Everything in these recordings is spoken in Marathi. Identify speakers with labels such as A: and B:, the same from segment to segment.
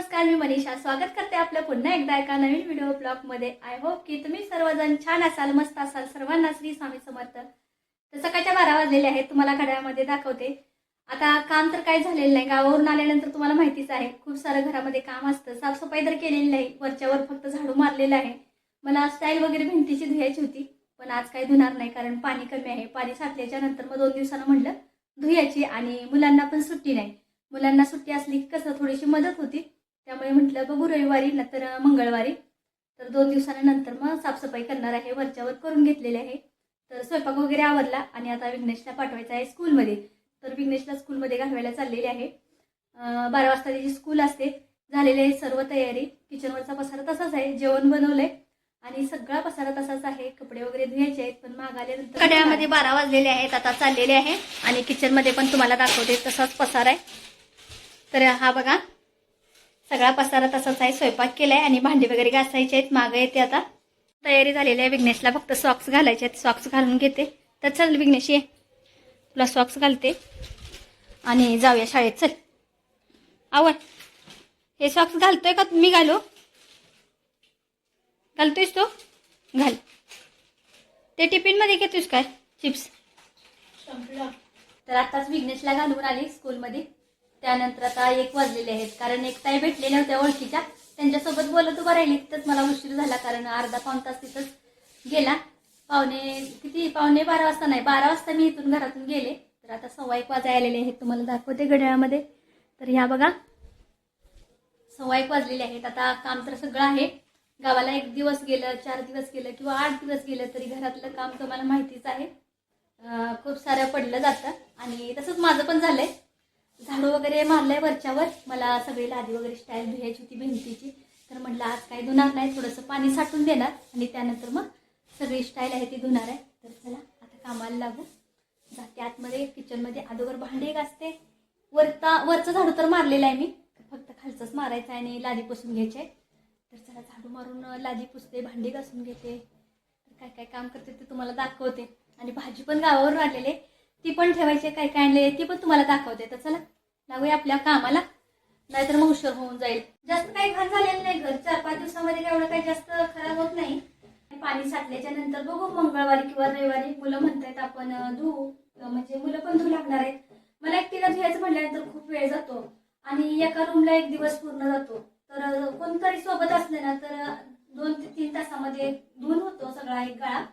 A: नमस्कार मी मनीषा. स्वागत करते आपलं पुन्हा एकदा एका नवीन व्हिडिओ ब्लॉगमध्ये आय होप की तुम्ही सर्वजण छान असाल मस्त असाल सर्वांना श्री स्वामी समर्थ. तर सकाळच्या बारा वाजलेले आहेत तुम्हाला घड्यामध्ये दाखवते. आता काम तर काय झालेलं नाही गावावरून आल्यानंतर तुम्हाला माहितीच आहे. खूप सारं घरामध्ये काम असतं. साफसफाई तर केलेली नाही वरच्यावर फक्त झाडू मारलेलं आहे. मला स्टाईल वगैरे भिंतीची धुयायची होती पण आज काही धुणार नाही कारण पाणी कमी आहे. पाणी साठल्याच्या नंतर मग दोन दिवसानं म्हणलं धुयाची आणि मुलांना पण सुट्टी नाही. मुलांना सुट्टी असली की कसं थोडीशी मदत होती. त्यामुळे म्हटलं बघू रविवारी नंतर मंगळवारी. तर दोन दिवसानंतर मग साफसफाई करणार आहे वरच्यावर करून घेतलेले आहे. तर स्वयंपाक वगैरे आवरला आणि आता विघ्नेशला पाठवायचा आहे स्कूलमध्ये. तर विघ्नेशला स्कूलमध्ये घालवायला चाललेले आहे. बारा वाजता त्याची स्कूल असते. झालेली आहे सर्व तयारी. किचनवरचा पसारा तसाच आहे. जेवण बनवलंय. आणि सगळा पसारा तसाच आहे. कपडे वगैरे धुवायचे आहेत. पण माग आल्यानंतर कड्यामध्ये बारा वाजलेले आहेत. आता चाललेले आहे. आणि किचनमध्ये पण तुम्हाला दाखवते तसाच पसारा आहे. तर हा बघा. सगळा पसारा तसाच आहे स्वयंपाक केलाय आणि भांडी वगैरे घासायचे आहेत मागं येते आता. तयारी झालेली आहे विघ्नेशला फक्त सॉक्स घालायचे आहेत. सॉक्स घालून घेते. तर चल विघ्नेश ये. तुला सॉक्स घालते. आणि जाऊया शाळेत चल. आवड. हे सॉक्स घालतोय का मी घालू? घालतोयस तो? घाल. ते टिफिनमध्ये घेतोयस काय? चिप्स तर आताच विघ्नेशला घालून आली स्कूलमध्ये त्यानंतर आता एक वाजलेले आहेत. कारण एक ताई भेटलेल्या होत्या ओळखीच्या. त्यांच्यासोबत बोलत उभा राहिली. तिथंच मला उशीर झाला कारण अर्धा पाऊण तास तिथंच गेला. पावणे किती? पावणे बारा वाजता नाही बारा वाजता मी इथून घरातून गेले. तर आता सव्वा एक वाजा आलेले आहेत. तुम्हाला दाखवते घड्याळामध्ये. तर ह्या बघा. सव्वा एक वाजलेले आहेत. आता काम तर सगळं आहे. गावाला एक दिवस गेलं चार दिवस गेलं किंवा आठ दिवस गेलं तरी घरातलं काम तुम्हाला माहितीच आहे. खूप सारं पडलं जातं. आणि तसंच माझं पण झालंय. झाडू वगैरे मारलंय वरच्यावर. मला सगळी लादी वगैरे स्टाईल धुयायची होती भिंतीची. तर म्हटलं आज काही धुणार नाही थोडंसं पाणी साठून देणार. आणि त्यानंतर मग सगळी स्टाईल आहे ती धुणार आहे. तर चला आता कामाला लागू. जाते आतमध्ये किचनमध्ये अगोदर भांडे घासते. वरता वरचं झाडू तर मारलेलं आहे मी. फक्त खालचंच मारायचं आहे आणि लादी पुसून घ्यायची आहे. तर चला झाडू मारून लादी पुसते भांडी घासून घेते. तर काय काय काम करते ते तुम्हाला दाखवते. आणि भाजी पण गावावरून आणलेले ती पण ठेवायची काय काय आणले ती पण तुम्हाला दाखवते. तर चला लागूया आपल्या कामाला. नाहीतर मग उशीर होऊन जाईल. जास्त काही घाण झालेलं नाही. घर चार पाच दिवसामध्ये एवढं काही जास्त खराब होत नाही. पाणी साठल्याच्या नंतर बघू मंगळवारी किंवा रविवारी मुलं म्हणतायत आपण अं, धुवू म्हणजे मुलं पण धुवू लागणार आहेत. मला एकटीला धुवायचं म्हटल्यानंतर खूप वेळ जातो. आणि एका रूमला एक दिवस पूर्ण जातो. तर कोणतरी सोबत असले ना तर दोन ते तीन तासामध्ये धुवून होतो सगळा एक गळा.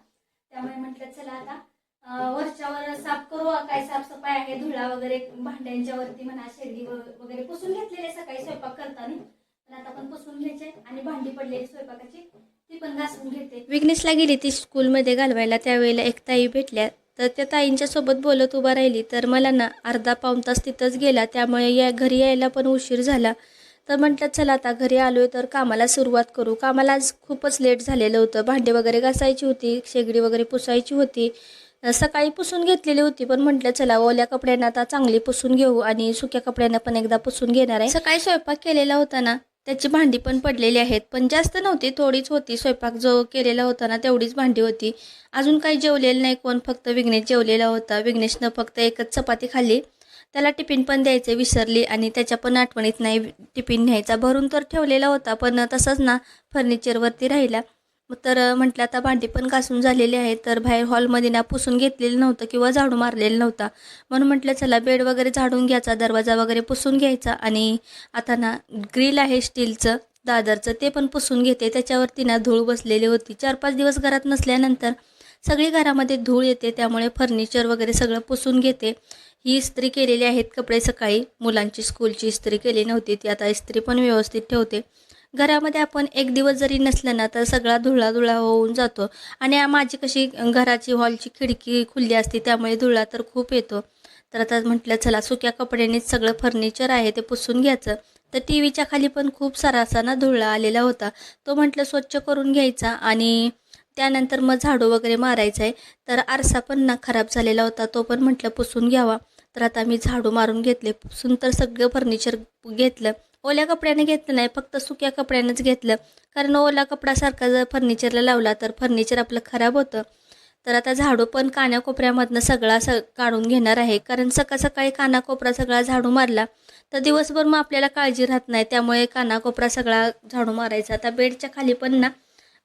A: त्यामुळे म्हटलं चला आता वरच्यावर साफ करू काय साफसफाई आहे धुळा वगैरे भांड्यांच्या वरती म्हणा शेगडी वगैरे पुसून घेतलेले सकाळी स्वयंपाक करताना. पण आता पण पुसून घ्यायचे आणि भांडी पडलेली स्वयंपाकाची ती पण घासून घेते.
B: विघ्नेशला गेली ती स्कूलमध्ये घालवायला. त्यावेळेला एक ताई भेटल्या. तर त्या ताईंच्या सोबत बोलत उभा राहिली. तर मला ना अर्धा पाऊण तास तिथंच गेला. त्यामुळे या घरी यायला पण उशीर झाला. तर म्हटलं चला आता घरी आलो आहे तर कामाला सुरुवात करू. कामाला आज खूपच लेट झालेलं होतं. भांडे वगैरे घासायची होती शेगडी वगैरे पुसायची होती. सकाळी पुसून घेतलेली होती पण म्हटलं चला ओल्या कपड्यांना आता चांगली पुसून घेऊ आणि सुक्या कपड्यांना पण एकदा पुसून घेणार आहे. सकाळी स्वयंपाक केलेला होता ना त्याची भांडी पण पडलेली आहेत पण जास्त नव्हती थोडीच होती. स्वयंपाक जो केलेला होता ना तेवढीच भांडी होती. अजून काही जेवलेलं नाही कोण फक्त विघ्नेश जेवलेला होता. विघ्नेशनं फक्त एकच चपाती खाल्ली. त्याला टिफिन पण द्यायचे विसरली आणि त्याच्या पण आठवणीत नाही टिफिन न्यायचा. भरून तर ठेवलेला होता पण तसंच ना फर्निचरवरती राहिला. तर म्हटलं आता भांडी पण घासून झालेली आहे तर बाहेर हॉलमध्ये ना पुसून घेतलेलं नव्हतं किंवा झाडू मारलेलं नव्हता. म्हणून म्हटलं चला बेड वगैरे झाडून घ्यायचा दरवाजा वगैरे पुसून घ्यायचा आणि आता ना ग्रिल आहे स्टीलचं दादरचं ते पण पुसून घेते. त्याच्यावरती ना धूळ बसलेली होती. चार पाच दिवस घरात नसल्यानंतर सगळी घरामध्ये धूळ येते त्यामुळे फर्निचर वगैरे सगळं पुसून घेते. ही इस्त्री केलेली आहेत कपडे सकाळी. मुलांची स्कूलची इस्त्री केली नव्हती ती आता इस्त्री पण व्यवस्थित ठेवते. घरामध्ये आपण एक दिवस जरी नसलं ना तर सगळा धुळा धुळा होऊन जातो. आणि माझी कशी घराची हॉलची खिडकी खुली असते त्यामुळे धुळा तर खूप येतो. तर आता म्हटलं चला सुक्या कपड्यांनीच सगळं फर्निचर आहे ते पुसून घ्यायचं. तर टी व्हीच्या खाली पण खूप सारा असा ना धुळा आलेला होता. तो म्हटलं स्वच्छ करून घ्यायचा आणि त्यानंतर मग झाडू वगैरे मारायचा आहे तर आरसा पण ना खराब झालेला होता तो पण म्हटलं पुसून घ्यावा. तर आता मी झाडू मारून घेतले पुसून तर सगळं फर्निचर घेतलं. ओल्या कपड्याने घेतलं नाही फक्त सुक्या कपड्यानेच घेतलं. कारण ओला कपडासारखा जर फर्निचरला लावला तर फर्निचर आपलं खराब होतं. तर आता झाडू पण कानाकोपऱ्यामधनं सगळा स काढून घेणार आहे. कारण सकाळ सकाळी कानाकोपरा सगळा झाडू मारला तर दिवसभर मग आपल्याला काळजी राहत नाही. त्यामुळे कानाकोपरा सगळा झाडू मारायचा. आता बेडच्या खाली पण ना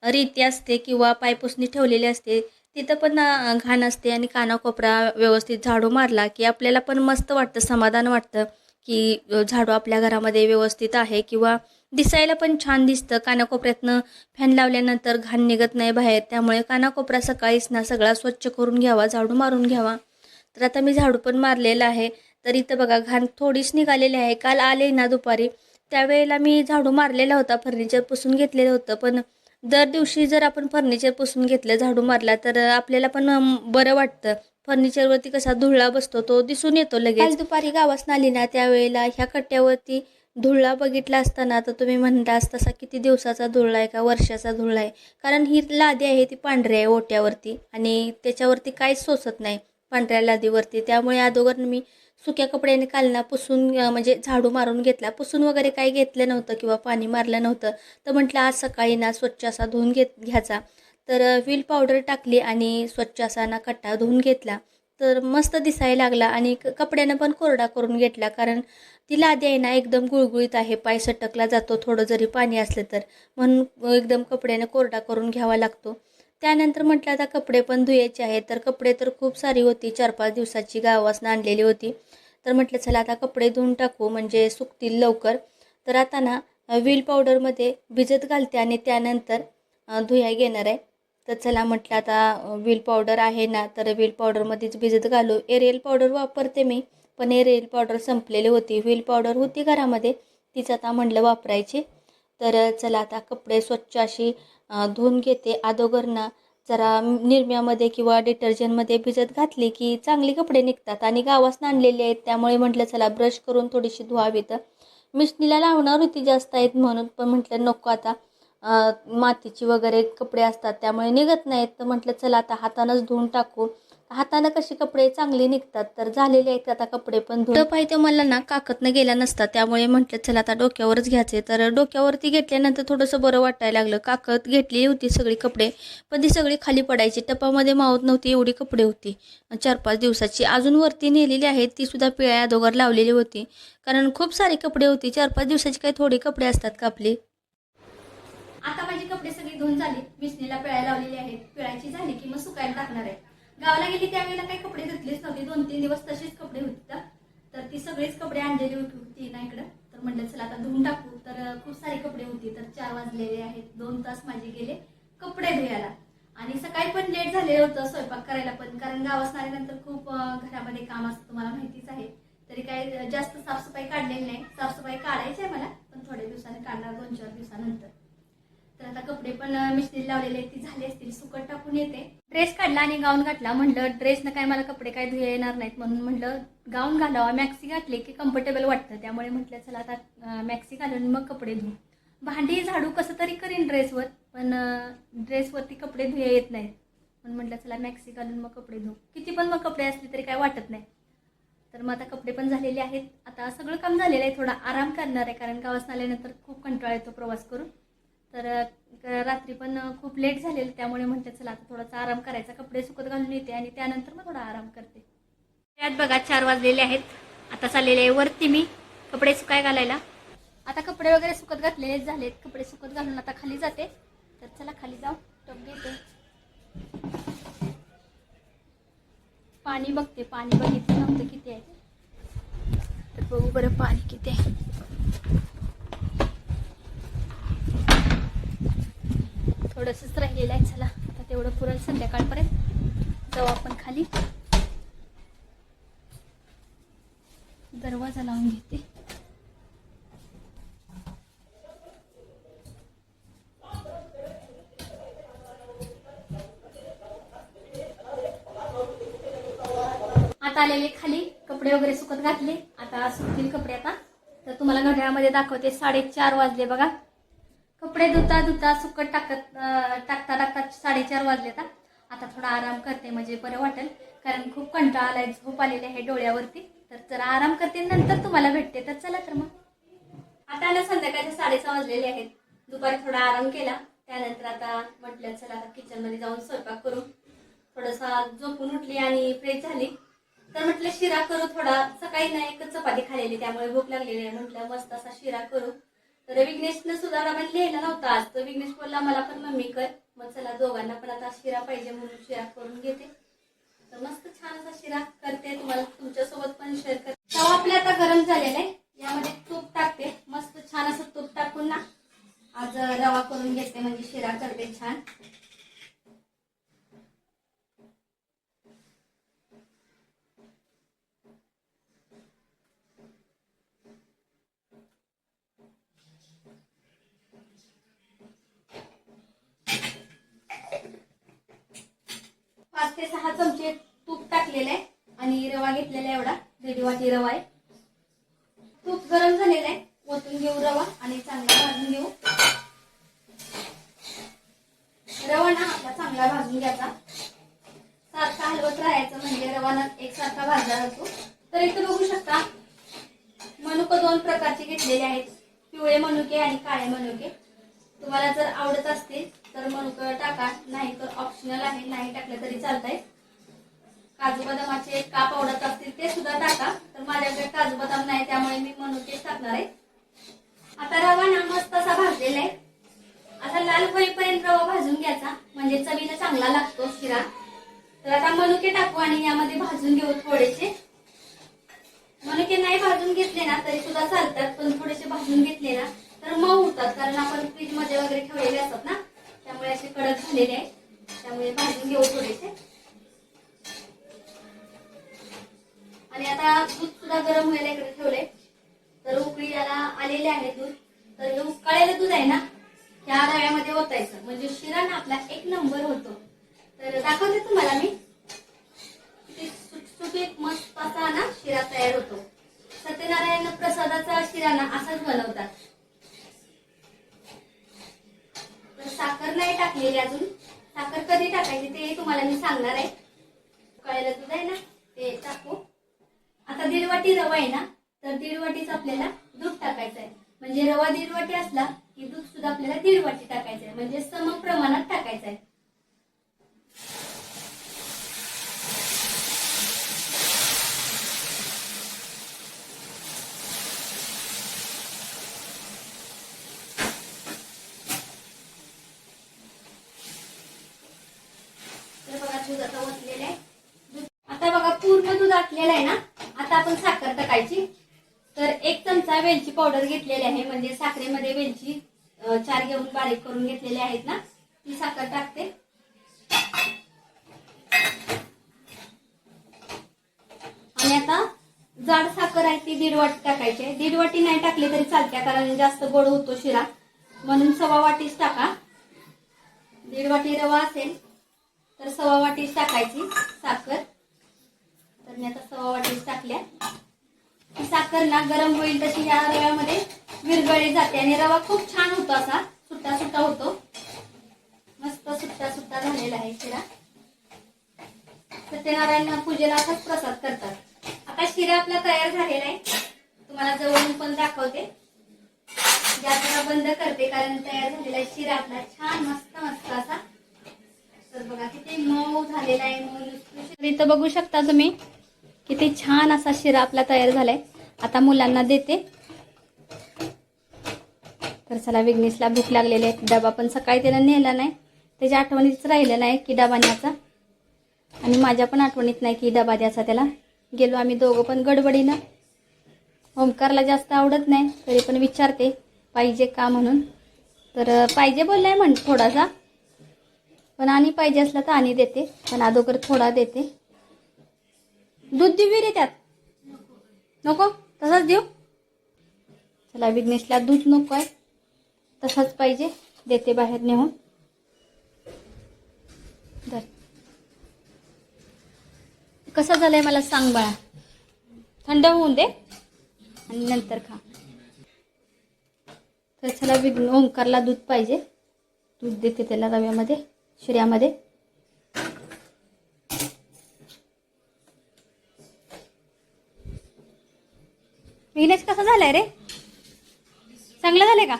B: रीती असते किंवा पायपुसणी ठेवलेली असते. तिथं पण घाण असते आणि कानाकोपरा व्यवस्थित झाडू मारला की आपल्याला पण मस्त वाटतं समाधान वाटतं. की झाडू आपल्या घरामध्ये व्यवस्थित आहे किंवा दिसायला पण छान दिसतं. कानाकोपऱ्यातनं फॅन लावल्यानंतर घाण निघत नाही बाहेर. त्यामुळे कानाकोपरा सकाळीच ना सगळा स्वच्छ करून घ्यावा झाडू मारून घ्यावा. तर आता मी झाडू पण मारलेला आहे. तर इथं बघा घाण थोडीच निघालेली आहे. काल आले ना दुपारी. त्यावेळेला मी झाडू मारलेला होता फर्निचर पुसून घेतलेलं होतं. पण दर दिवशी जर आपण फर्निचर पुसून घेतलं झाडू मारला तर आपल्याला पण बरं वाटतं. फर्निचरवरती कसा धुळा बसतो तो दिसून येतो लगेच. दुपारी गावास नाली ना त्यावेळेला ह्या कट्ट्यावरती धुळा बघितला असताना तर तुम्ही म्हणतास तसा किती दिवसाचा धुळा आहे का वर्षाचा धुळा आहे? कारण ही लादी आहे ती पांढरी आहे ओट्यावरती आणि त्याच्यावरती काहीच सोसत नाही पांढऱ्या लादीवरती. त्यामुळे अगोदर मी सुक्या कपड्याने कालना पुसून म्हणजे झाडू मारून घेतला. पुसून वगैरे काही घेतलं नव्हतं किंवा पाणी मारलं नव्हतं. तर म्हटलं आज सकाळी ना स्वच्छ असा धुवून घेत घ्यायचा. तर व्हील पावडर टाकली आणि स्वच्छ असा ना कट्टा धुवून घेतला. तर मस्त दिसायला लागला आणि क- कपड्यानं पण कोरडा करून घेतला कारण ती लादी आहे ना एकदम गुळगुळीत आहे पाय सटकला जातो थोडं जरी पाणी असलं तर. म्हणून एकदम कपड्यानं कोरडा करून घ्यावा लागतो. त्यानंतर म्हटलं आता कपडे पण धुयायचे आहेत. तर कपडे तर खूप सारी होती चार पाच दिवसाची गावासनं आणलेली होती. तर म्हटलं चला आता कपडे धुवून टाकू म्हणजे सुकतील लवकर. तर आता ना व्हील पावडरमध्ये भिजत घालते आणि त्यानंतर धुया घेणार आहे. तर चला म्हटलं आता व्हील पावडर आहे ना तर व्हील पावडरमध्येच भिजत घालू. एरियल पावडर वापरते मी पण एरियल पावडर संपलेली होती. व्हील पावडर होती घरामध्ये तीच आता म्हटलं वापरायची. तर चला आता कपडे स्वच्छ अशी धुवून घेते. अगोदर ना जरा निरम्यामध्ये किंवा डिटर्जंटमध्ये भिजत घातली की चांगली कपडे निघतात आणि गावासनं आणलेले आहेत. त्यामुळे म्हटलं चला ब्रश करून थोडीशी धुवावी तर मिशनीला लावणार होती जास्त आहेत म्हणून पण म्हटलं नको आता. मातीची वगैरे कपडे असतात त्यामुळे निघत नाहीत. तर म्हटलं चला आता हातानंच धुवून टाकू. हातानं कशी कपडे चांगले निघतात तर झालेले आहेत आता कपडे पण धुवून. पाहिजे मला ना काकतनं गेला नसतात त्यामुळे म्हटलं चला आता डोक्यावरच घ्यायचे. तर डोक्यावरती घेतल्यानंतर थोडंसं बरं वाटायला लागलं. काकत घेतली होती सगळी कपडे पण ती सगळी खाली पडायची. टपामध्ये मावत नव्हती एवढी कपडे होती. चार पाच दिवसाची. अजून वरती नेलेली आहेत ती सुद्धा पिळ्या दोघर लावलेली होती. कारण खूप सारे कपडे होती. चार पाच दिवसाची काही थोडी कपडे असतात का आपली?
A: आता माझे कपडे सगळे धुवून झाले. मिसनीला पिळायला लावलेली आहेत. पिळायची झाली की मग सुकायला टाकणार आहे. गावाला गेली त्यावेळेला काही कपडे धुतलेच नव्हते. दोन तीन दिवस तसेच कपडे होते. तर. तर ती सगळीच कपडे आणलेली होती. ना इकडं. तर म्हटलं चला आता धुवून टाकू. तर खूप सारे कपडे होते. तर चार वाजलेले आहेत. दोन तास माझे गेले कपडे धुयाला आणि सकाळी पण लेट झालेलं होतं स्वयंपाक करायला पण. कारण गाव आल्यानंतर खूप घरामध्ये काम असतं. तुम्हाला माहितीच आहे. तरी काय जास्त साफसफाई काढलेली नाही. साफसफाई काढायची आहे मला. पण थोड्या दिवसाने काढणार दोन चार दिवसानंतर. तर आता कपडे पण मिस्त्री लावलेले ती झाली असतील. सुकट टाकून येते. ड्रेस काढला आणि गाऊन घातला. म्हणलं ड्रेसनं काय मला कपडे काय धुया येणार नाहीत. म्हणून म्हणलं गाऊन घालावा मॅक्सी घातले की कम्फर्टेबल वाटतं. त्यामुळे म्हटलं चला आता मॅक्सी घालून मग कपडे धुऊ. भांडी झाडू कसं तरी करीन ड्रेसवर पण ड्रेसवरती कपडे धुया येत नाहीत. म्हणून म्हटलं चला मॅक्सी घालून मग कपडे धुऊ. किती पण मग कपडे असले तरी काय वाटत नाही. तर मग आता कपडे पण झालेले आहेत. आता सगळं काम झालेलं आहे. थोडा आराम करणार आहे कारण गावास आल्यानंतर खूप कंटाळा येतो प्रवास करून. तर रात्री पण खूप लेट झालेलं त्यामुळे म्हणते चला आता थोडासा आराम करायचा कपडे सुकत घालून येते आणि त्यानंतर मग थोडा आराम करते. त्यात बघा चार वाजलेले आहेत. आता चाललेले आहे वरती मी कपडे सुकाय घालायला. आता कपडे वगैरे सुकत घातलेलेच झालेत. कपडे सुकत घालून आता खाली जाते. तर चला खाली जाऊ. टप घेते. पाणी बघते पाणी बघितलं नव्हतं किती आहे. तर बघू बरं पाणी किती आहे. थोडंसंच राहिलेलं आहे चला. आता तेवढं पुरेल संध्याकाळपर्यंत. जाऊ आपण खाली. दरवाजा लावून घेते. आता आलेले खाली. कपडे वगैरे सुकत घातले. आता सुकतील कपडे आता. तर तुम्हाला घड्याळामध्ये दाखवते. साडेचार वाजले बघा. कपडे धुता धुता सुकट टाकत टाकता टाकता साडेचार वाजले आता आता थोडा आराम करते म्हणजे बरं वाटेल कारण खूप कंटाळा आलाय झोप आलेली आहे डोळ्यावरती. तर जरा आराम करते नंतर तुम्हाला भेटते. तर चला तर मग. आता आलं संध्याकाळच्या साडेसहा वाजलेले आहेत. दुपारी थोडा आराम केला. त्यानंतर आता म्हटलं चला आता किचनमध्ये जाऊन स्वयंपाक करू. थोडासा झोपून उठली आणि फ्रेश झाली. तर म्हटलं शिरा करू थोडा. सकाळी ना एकच चपाती खाल्लेली त्यामुळे भूक लागलेली आहे. म्हटलं मस्त असा शिरा करू. तर विघ्नेशनं सुद्धा रमण लिहिला नव्हता आज. तर विघ्नेश बोलला मला पण मम्मी कर. मग चला दोघांना पण आता शिरा पाहिजे म्हणून शिरा करून घेते. तर मस्त छान असा शिरा करते. तुम्हाला तुमच्यासोबत पण शेअर करते. तवा आपल्या आता गरम झालेला आहे. यामध्ये तूप टाकते. मस्त छान असं तूप टाकून ना. आज रवा करून घेते म्हणजे शिरा करते छान. ते सहा चमचे तूप टाकलेलं आहे आणि रवा घेतलेला आहे एवढा दीड वाटी रवा आहे तूप गरम झालेलं आहे ओतून घेऊ रवा आणि चांगला भाजून घेऊ रवा ना आपला चांगला भाजून घ्यायचा सारखा हलवत राहायचं म्हणजे रवा ना एकसारखा भाजला जातो तर इथं बघू शकता मनुके दोन प्रकारचे घेतलेले आहेत पिवळे मनुके आणि काळे मनुके तुम्हाला जर आवडत असतील तर मनुक टाका. नाही तर ऑप्शनल आहे. नाही टाकलं तरी चालतंय. काजू बदामाचे काप आवडत असतील ते सुद्धा टाका. तर माझ्याकडे काजू बदाम नाही त्यामुळे मी मनुकेच टाकणार आहे. आता रवा ना मस्त असा भाजलेला आहे. असा लाल होईपर्यंत रवा भाजून घ्यायचा. म्हणजे चवीला चांगला लागतो शिरा. तर आता मनुके टाकू आणि यामध्ये भाजून घेऊ थोडेसे. मनुके नाही भाजून घेतले ना तरी सुद्धा चालतात पण थोडेसे भाजून घेतले ना तर मऊ होतात. कारण आपण फ्रीजमध्ये वगैरे ठेवलेले असतात ना त्यामुळे असे कडक झालेले आहेत. त्यामुळे भाजून घेऊ थोडेसे. आणि आता दूध सुद्धा गरम व्हायला इकडे ठेवले तर उकळी याला आलेले आहे दूध. तर हे उकळलेलं दूध आहे ना ह्या रव्यामध्ये ओतायचं. म्हणजे शिरा ना आपला एक नंबर होतो. तर दाखवते तुम्हाला मी. सुटसुटीत मस्त असा ना शिरा तयार होतो. सत्यनारायण प्रसादाचा शिरा ना असाच बनवतात. तर साखर नाही टाकलेली अजून. साखर कधी टाकायची ते तुम्हाला मी सांगणार आहे. कळलं दूध आहे ना? ते टाकू. आता दीड वाटी रवा आहे ना? तर दीड वाटीच आपल्याला दूध टाकायचं आहे. म्हणजे रवा दीड वाटी असला की दूध सुद्धा आपल्याला दीड वाटी टाकायचं आहे. म्हणजे सम प्रमाणात टाकायचं आहे तर बघा दूध आता ओतलेलं आहे दूध आता बघा टाकलेला आहे ना आता आपण साखर टाकायची. तर एक चमचा वेलची पावडर घेतलेली आहे म्हणजे साखरेमध्ये वेलची चार घेऊन बारीक करून घेतलेली आहेत ना ती साखर टाकते. आणि आता जाड साखर आहे ती दीड वाटी टाकायची आहे. दीड वाटी नाही टाकली तरी चालते कारण जास्त गोड होतो शिरा. म्हणून सव्वा वाटीच टाका. दीड वाटी रवा असेल तर सव्वा वाटीच टाकायची साखर. तर मी आता सवा वाटीच टाकल्या. साखर ना गरम होईल तशी या रव्यामध्ये विरघळली जाते आणि रवा खूप छान होतो असा सुट्टा सुट्टा होतो. मस्त सुट्टा सुट्टा झालेला आहे शिरा. सत्यनारायण पूजेला असाच प्रसाद करतात. आता शिरा आपला तयार झालेला आहे. तुम्हाला जवळून पण दाखवते. गॅस बंद करते कारण तयार झालेला आहे शिरा आपला. छान मस्त मस्त असा. तर बघा किती मऊ झालेला आहे मऊ तर इथं बघू शकता तुम्ही. किती छान असा शिरा आपला तयार झालाय. आता मुलांना देते. तर चला विघ्नेशला भूक लागलेली आहे. डबा पण सकाळी त्यानं नेला नाही. त्याच्या आठवणीच राहिलं नाही की डबा न्यायचा. आणि माझ्या पण आठवणीत नाही की डबा द्यायचा त्याला. गेलो आम्ही दोघं पण गडबडीनं. ओमकारला जास्त आवडत नाही तरी पण विचारते पाहिजे का म्हणून. तर पाहिजे बोललाय म्हण थोडासा. पण आणि पाहिजे असलं तर आणि देते. पण अगोदर थोडा देते. दूध देऊ रे त्यात. नको तसाच देऊ. चला विघ्नेशला दूध नको आहे. तसाच पाहिजे देते बाहेर नेऊन. धर. कसं झालंय मला सांग बाळा. थंड होऊन दे आणि नंतर खा. तर चला विघ्न ओंकारला दूध पाहिजे. दूध देते त्याला रव्यामध्ये शिऱ्यामध्ये. विघ्नेश कसं झालंय रे? चांगलं झालंय का?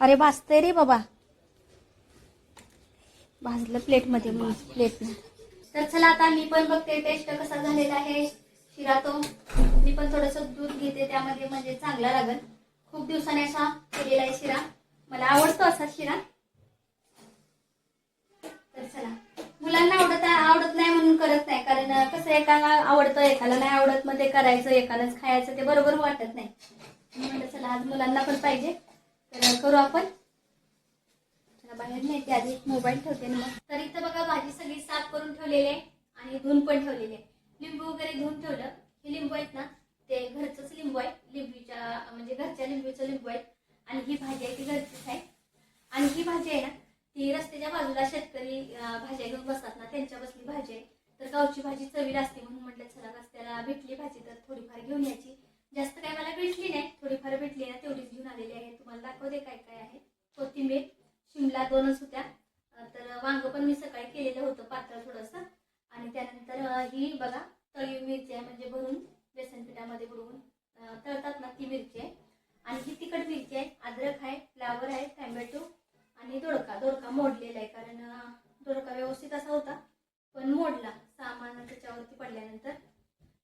A: अरे भाजतंय रे बाबा. भाजलं प्लेटमध्ये मग प्लेट तर चला आता मी पण बघते टेस्ट कसा झालेला आहे. शिरा तो मी पण थोडंसं दूध घेते त्यामध्ये म्हणजे चांगला लागल. खूप दिवसाने असा केलेला आहे शिरा. मला आवडतो असा शिरा. तर चला. मुलांना आवडत आवडत नाही म्हणून करत नाही. कारण कसं एकाला आवडतं एकाला नाही आवडत मग ते करायचं एकालाच खायचं ते बरोबर वाटत नाही. म्हणलं चला आज मुलांना पण पाहिजे. तर करू आपण. बाहेर नाही ते आधी मोबाईल ठेवते ना तरी तर इथं बघा भाजी सगळी साफ करून ठेवलेली आहे आणि धुवून पण ठेवलेली आहे. लिंबू वगैरे धुवून ठेवलं. हे लिंबू आहेत ना ते घरचंच लिंबू आहे. लिंबूच्या म्हणजे घरच्या लिंबूचं लिंबू आहे आणि ही भाजी आहे ती घरचीच आहे. आणि ही भाजी आहे ना ती रस्त्याच्या बाजूला शेतकरी भाज्या घेऊन बसतात ना त्यांच्या बसली भाजी आहे. तर गावची भाजी चवीला असते म्हणून म्हटलं चला रस्त्याला भेटली भाजी तर थोडीफार घेऊन यायची. जास्त काय मला भेटली नाही थोडीफार भेटली ना तेवढीच घेऊन आलेली आहे. तुम्हाला दाखवते काय काय आहे. कोथिंबीर शिमला दोनच होत्या तर वांग पण मी सकाळी केलेलं होतं पातळ थोडंसं. आणि त्यानंतर ही बघा तळी मिरची आहे म्हणजे भरून बेसन पिठामध्ये बुडवून तळतात ना ती मिरची आहे. आणि ही तिखट मिरची आहे अद्रक आहे फ्लावर आहे टॅमॅटो आणि दोडका दोडका मोडलेला आहे कारण दोडका व्यवस्थित असा होता पण मोडला सामान त्याच्यावरती पडल्यानंतर.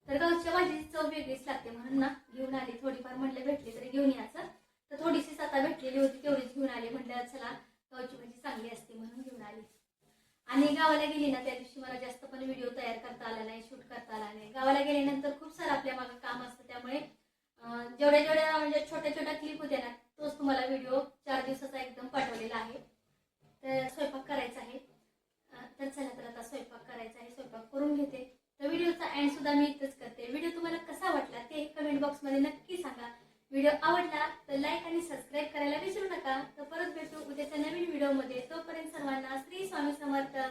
A: तर गावच्या भाजीची चव वेगळीच लागते म्हणून ना घेऊन आली थोडीफार म्हटलं भेटली तरी घेऊन यायचं तर थोडीशी आता भेटलेली होती तेवढीच घेऊन आली म्हटलं चला गावची भाजी चांगली असते म्हणून घेऊन आली. आणि गावाला गेली ना त्या दिवशी मला जास्त पण व्हिडिओ तयार करता आला नाही शूट करता आला नाही. गावाला गेल्यानंतर खूप सारं आपल्या मागं काम असतं त्यामुळे जेवढ्या जेवढ्या म्हणजे छोट्या छोट्या क्लिप होत्या ना तोच तुम्हाला व्हिडिओ चार दिवसाचा एकदम पाठवलेला आहे. तर स्वयंपाक करायचा आहे. तर चला तर आता स्वयंपाक करायचा आहे. स्वयंपाक करून घेते. तर व्हिडिओचा एंड सुद्धा मी इथंच करते. व्हिडिओ तुम्हाला कसा वाटला ते कमेंट बॉक्समध्ये नक्की सांगा. व्हिडिओ आवडला तर लाईक आणि सबस्क्राईब करायला विसरू नका. तर परत भेटू उद्याच्या नवीन व्हिडिओमध्ये तोपर्यंत सर्वांना श्री स्वामी समर्थ.